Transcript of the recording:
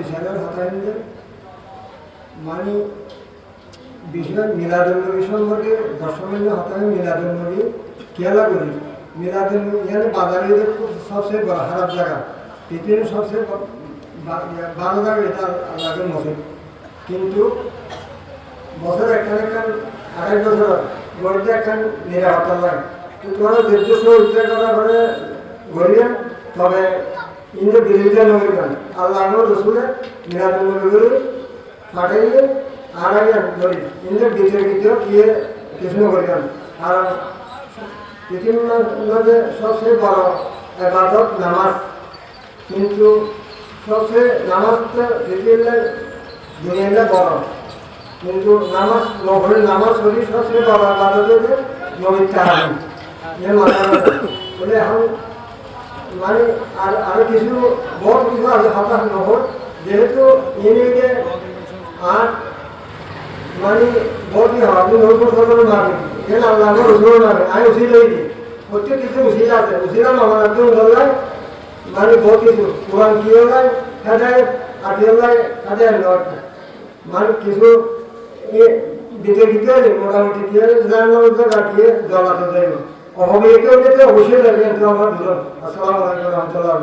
দিশালের হতাইনদের মানে বিষয় মিলাদুন্নবী সম্পর্কে দশমিন হতাই মিলাদুন্নবী খেলা করি। মিলাদুন্নবী এখানে বাজারে সবচেয়ে বড় খারাপ জায়গা, পৃথিবীর সবচেয়ে ভালো জায়গা এটা আল্লাহকে মসজিদ। কিন্তু বছর একখান একখান আড়াই বছর গড়িতে একখান নিরাপত্তা লাগে। তোমরা নির্দিষ্ট উদ্যোগ করা করে গড়িয়ে তবে ইন্দ্র বিরোধিতা নগরীকান আল্লাহ রসুলে নিরাপত্তা পাঠাইয়ে আর আগে ধরি ইন্দ্র দ্বিতীয় দ্বিতীয় গিয়ে কৃষ্ণ করিলেন আর পৃথিবীর মধ্যে সবচেয়ে বড় এবাদত নামাজ কিন্তু সবচেয়ে নামাজটা পৃথিবীর দুনিয়াটা বড় কিন্তু নামাজ নগরের নামাজ শরীর সবচেয়ে বড় এবাদত নবীর এর বলে এখন মানে আর, আরও কিছু বড় কিছু আছে, হতাশ নহর। যেহেতু ইউনিটে আর মানে বড় হয়? আপনি নতুন সরকারের মারবেন কেন আল্লাহ রসুল মারবেন আমি উচিত হয়ে দিই প্রত্যেক কিছু উচিত আছে। উচিলাম আমার একদম দরকার মানে বহু কিছু। কোরআন কি হলাই হেদায় আটি হলাই হেদায় লট মানে কিছু দিতে দিতে মোটামুটি কি হয় কাটিয়ে জলাতে যাইব অভাবে একেও যেতে অবশ্যই লাগবে আসসালামু আলাইকুম রহমতুল্লাহ